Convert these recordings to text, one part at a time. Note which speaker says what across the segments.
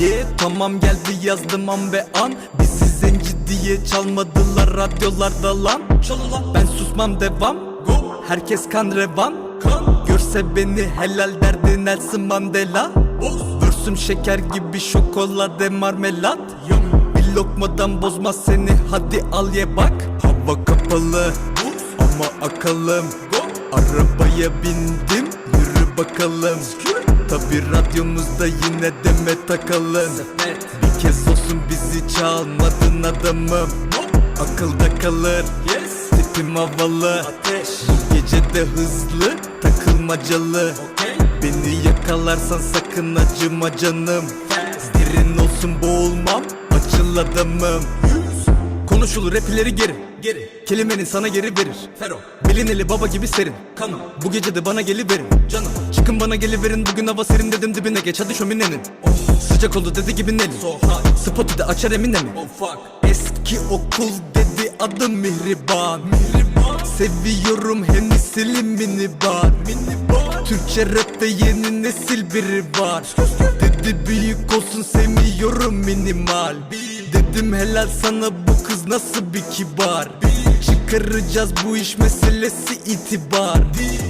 Speaker 1: Ye tamam geldi yazdım an be an. Bizi zenci diye çalmadılar radyolarda lan. Ben susmam devam. Go. Herkes kan revan. Kan. Görse beni helal derdi Nelson Mandela. Vürsüm şeker gibi şokolade marmelat. Bir lokmadan bozmaz seni hadi al ye bak. Hava kapalı. Ama akalım. Arabaya bindim yürü bakalım Tabi radyomuzda yine deme takalım Bir kez olsun bizi çalmadın adamım. Akılda kalır Tipim havalı. Bu gece de hızlı takılmacalı. Beni yakalarsan sakın acıma canım. Derin olsun boğulmam açıl adamım. Konuşulur rap ileri geri Geri Kelimenin sana geri verir. Fero. Bilineli baba gibi serin. Kanım. Bu gece de bana geliverin. Canım Çıkın bana geliverin Bugün hava serin dedim dibine geç. Hadi şöminenin. Sıcak oldu dedi gibi Nelly Spotify açar emine mi Eski okul dedi adım Mihriban. Seviyorum Hennessy'li minibar. Türkçe rapte yeni nesil biri var. Dedi büyük olsun sevmiyorum minimal. Dedim helal sana bu kız nasıl bir kibar? Çıkaracağız bu iş meselesi itibar. Geç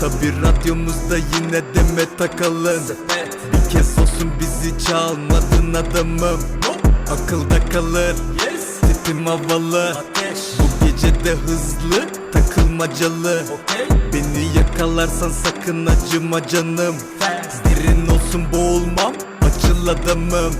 Speaker 1: Tabi radyomuzda yine deme takalım Bir kez olsun bizi çalmadın adamım. Akılda kalır Tipim havalı. Bu gece de hızlı takılmacalı. Beni yakalarsan sakın acıma canım. Derin olsun boğulmam açıl adamım